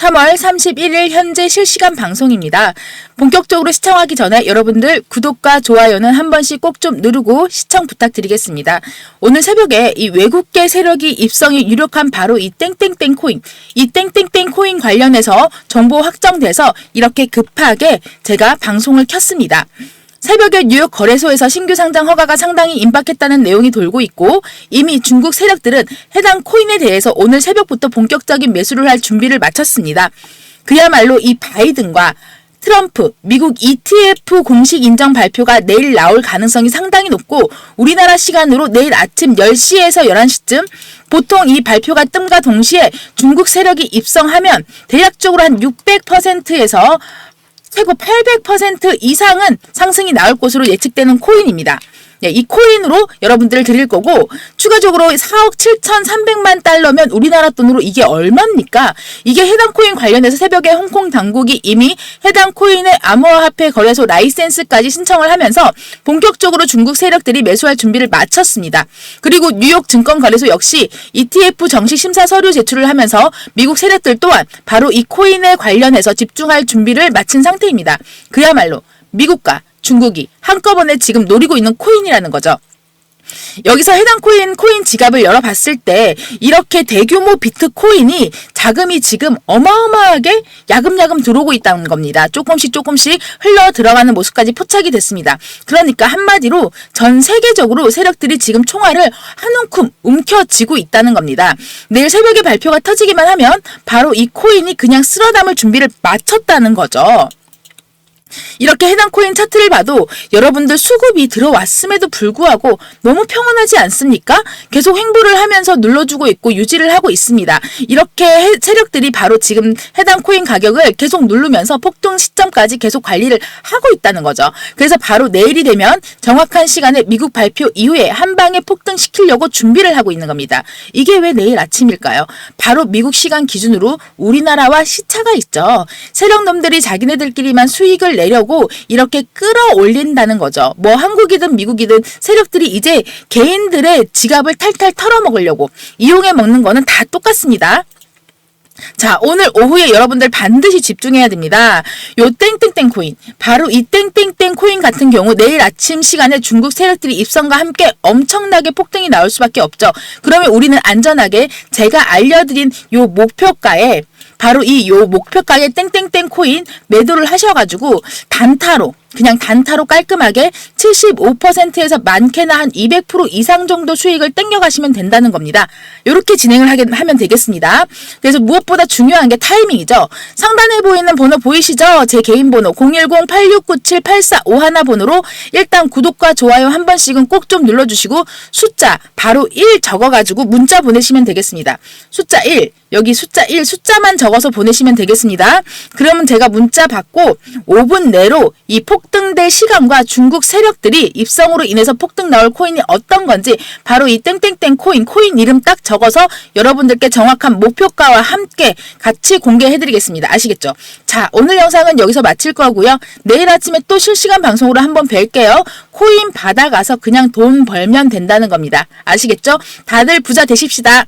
3월 31일 현재 실시간 방송입니다. 본격적으로 시청하기 전에 여러분들 구독과 좋아요는 한 번씩 꼭 좀 누르고 시청 부탁드리겠습니다. 오늘 새벽에 이 외국계 세력이 입성이 유력한 바로 이 땡땡땡 코인, 이 땡땡땡 코인 관련해서 정보 확정돼서 이렇게 급하게 제가 방송을 켰습니다. 새벽에 뉴욕 거래소에서 신규 상장 허가가 상당히 임박했다는 내용이 돌고 있고 이미 중국 세력들은 해당 코인에 대해서 오늘 새벽부터 본격적인 매수를 할 준비를 마쳤습니다. 그야말로 이 바이든과 트럼프, 미국 ETF 공식 인정 발표가 내일 나올 가능성이 상당히 높고 우리나라 시간으로 내일 아침 10시에서 11시쯤 보통 이 발표가 뜸과 동시에 중국 세력이 입성하면 대략적으로 한 600%에서 최고 800% 이상은 상승이 나올 것으로 예측되는 코인입니다. 네, 이 코인으로 여러분들을 드릴 거고 추가적으로 4억 7,300만 달러면 우리나라 돈으로 이게 얼마입니까? 이게 해당 코인 관련해서 새벽에 홍콩 당국이 이미 해당 코인의 암호화폐 거래소 라이센스까지 신청을 하면서 본격적으로 중국 세력들이 매수할 준비를 마쳤습니다. 그리고 뉴욕 증권거래소 역시 ETF 정식 심사 서류 제출을 하면서 미국 세력들 또한 바로 이 코인에 관련해서 집중할 준비를 마친 상태입니다. 그야말로 미국과 중국이 한꺼번에 지금 노리고 있는 코인이라는 거죠. 여기서 해당 코인 코인 지갑을 열어봤을 때 이렇게 대규모 비트코인이 자금이 지금 어마어마하게 야금야금 들어오고 있다는 겁니다. 조금씩 조금씩 흘러 들어가는 모습까지 포착이 됐습니다. 그러니까 한마디로 전 세계적으로 세력들이 지금 총알을 한 움큼 움켜쥐고 있다는 겁니다. 내일 새벽에 발표가 터지기만 하면 바로 이 코인이 그냥 쓸어 담을 준비를 마쳤다는 거죠. 이렇게 해당 코인 차트를 봐도 여러분들 수급이 들어왔음에도 불구하고 너무 평온하지 않습니까? 계속 횡보를 하면서 눌러주고 있고 유지를 하고 있습니다. 이렇게 해- 세력들이 바로 지금 해당 코인 가격을 계속 누르면서 폭등 시점까지 계속 관리를 하고 있다는 거죠. 그래서 바로 내일이 되면 정확한 시간에 미국 발표 이후에 한 방에 폭등시키려고 준비를 하고 있는 겁니다. 이게 왜 내일 아침일까요? 바로 미국 시간 기준으로 우리나라와 시차가 있죠. 세력놈들이 자기네들끼리만 수익을 내려고 이렇게 끌어올린다는 거죠. 뭐 한국이든 미국이든 세력들이 이제 개인들의 지갑을 탈탈 털어먹으려고 이용해 먹는 거는 다 똑같습니다. 자, 오늘 오후에 여러분들 반드시 집중해야 됩니다. 요 땡땡땡 코인. 바로 이 땡땡땡 코인 같은 경우 내일 아침 시간에 중국 세력들이 입성과 함께 엄청나게 폭등이 나올 수밖에 없죠. 그러면 우리는 안전하게 제가 알려드린 요 목표가에 바로 이 요 목표가의 땡땡땡 코인 매도를 하셔가지고 단타로 그냥 단타로 깔끔하게 75%에서 많게나 한 200% 이상 정도 수익을 땡겨가시면 된다는 겁니다. 이렇게 진행을 하게, 하면 되겠습니다. 그래서 무엇보다 중요한 게 타이밍이죠. 상단에 보이는 번호 보이시죠? 제 개인 번호 010-8697-8451 번호로 일단 구독과 좋아요 한 번씩은 꼭 좀 눌러주시고 숫자 바로 1 적어가지고 문자 보내시면 되겠습니다. 숫자 1 여기 숫자 1 숫자만 적어서 보내시면 되겠습니다. 그러면 제가 문자 받고 5분 내로 이 폭등될 시간과 중국 세력들이 입성으로 인해서 폭등 나올 코인이 어떤 건지 바로 이 땡땡땡 코인 코인 이름 딱 적어서 여러분들께 정확한 목표가와 함께 같이 공개해드리겠습니다. 아시겠죠? 자 오늘 영상은 여기서 마칠 거고요. 내일 아침에 또 실시간 방송으로 한번 뵐게요. 코인 받아가서 그냥 돈 벌면 된다는 겁니다. 아시겠죠? 다들 부자 되십시다.